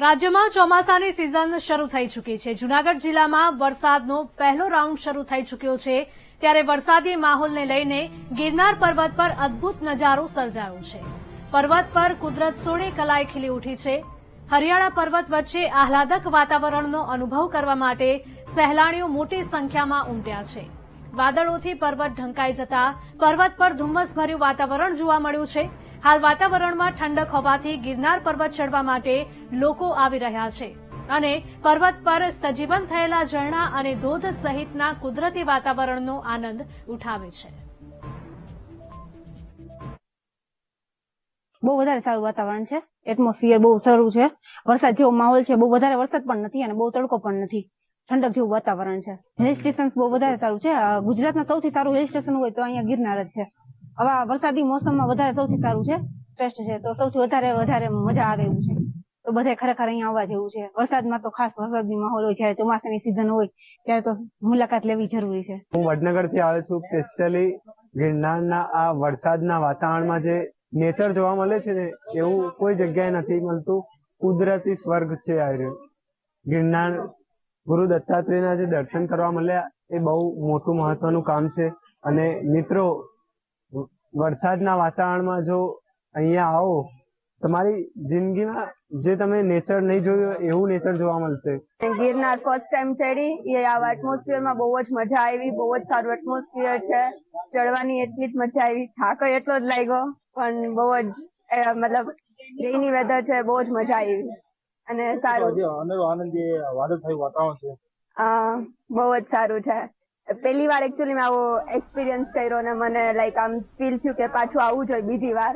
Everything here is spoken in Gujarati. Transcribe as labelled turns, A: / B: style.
A: રાજ્યમાં ચોમાસાની સિઝન શરૂ થઈ ચૂકી છે. જૂનાગઢ જિલ્લામાં વરસાદનો પહેલો રાઉન્ડ શરૂ થઈ ચૂક્યો છે. ત્યારે વરસાદી માહોલને લઈને ગિરનાર પર્વત પર અદ્ભુત નજારો સર્જાયો છે. પર્વત પર કુદરત સોળે કલાએ ખીલી ઉઠી છે. હરિયાળા પર્વત વચ્ચે આહલાદક વાતાવરણનો અનુભવ કરવા માટે સહેલાણીઓ મોટી સંખ્યામાં ઉમટ્યા છે. વાદળોથી પર્વત ઢંકાઈ જતા, પર્વત પર ધુમ્મસભર્યું વાતાવરણ જોવા મળ્યું છે. હાલ વાતાવરણમાં ઠંડક હોવાથી ગિરનાર પર્વત ચડવા માટે લોકો આવી રહ્યા છે. અને પર્વત પર સજીવન થયેલા ઝરણા અને ધોધ સહિતના કુદરતી વાતાવરણનો આનંદ ઉઠાવે છે.
B: બહુ વધારે સારું વાતાવરણ છે. એટમોસ્ફિયર બહુ સારું છે. વરસાદ જેવો માહોલ છે. બહુ વધારે વરસાદ પણ નથી અને બહુ તડકો પણ નથી. ઠંડક જેવું વાતાવરણ છે. હિલ સ્ટેશન બહુ વધારે સારું છે. ગુજરાતમાં સૌથી સારું હિલ સ્ટેશન હોય તો અહીંયા ગિરનાર જ છે. હવે વરસાદી મોસમમાં વધારે સૌથી સારું છે શ્રેષ્ઠ છે. તો સૌથી વધારે વધારે મજા આવે એવું છે. તો બધે ખરેખર અહીંયા આવવા જેવું છે. વરસાદમાં તો ખાસ વરસાદની માહોલ હોય જયારે ચોમાસાની સિઝન હોય ત્યારે તો મુલાકાત લેવી જરૂરી છે.
C: હું વડનગરથી આવ્યો છું સ્પેશિયલી ગિરનારના આ વરસાદના વાતાવરણમાં જે નેચર જોવા મળે છે ને એવું કોઈ જગ્યાએ નથી મળતું. કુદરતી સ્વર્ગ છે આ ગિરનાર ગુરુ દત્તાત્રેયના જે દર્શન કરવા મળ્યા, એ બહુ મોટું મહત્વનું કામ છે. અને મિત્રો, વરસાદના વાતાવરણમાં જો અહીંયા આવો, તમારી જિંદગીમાં જે તમે નેચર નહીં જોયું એવું નેચર જોવા મળશે.
D: ગિરનાર ફર્સ્ટ ટાઈમ ચડી, એ આવા એટમોસ્ફિયરમાં બહુ જ મજા આવી, બહુ જ સારું એટમોસ્ફિયર છે. ચડવાની એટલી જ મજા આવી. થાક એટલો જ લાગ્યો, પણ બહુ જ મતલબ રેની વેધર છે, બહુ જ મજા આવી. અને સારું.
E: આનંદ જે વાદળછાયું વાતાવરણ છે.
D: બહુ જ સારું છે. પહેલી વાર એકચ્યુઅલી મેં આવો એક્સપિરિયન્સ કર્યો ને મને લાઈક આમ ફીલ થયું કે પાછું આવવું જોઈએ બીજી વાર.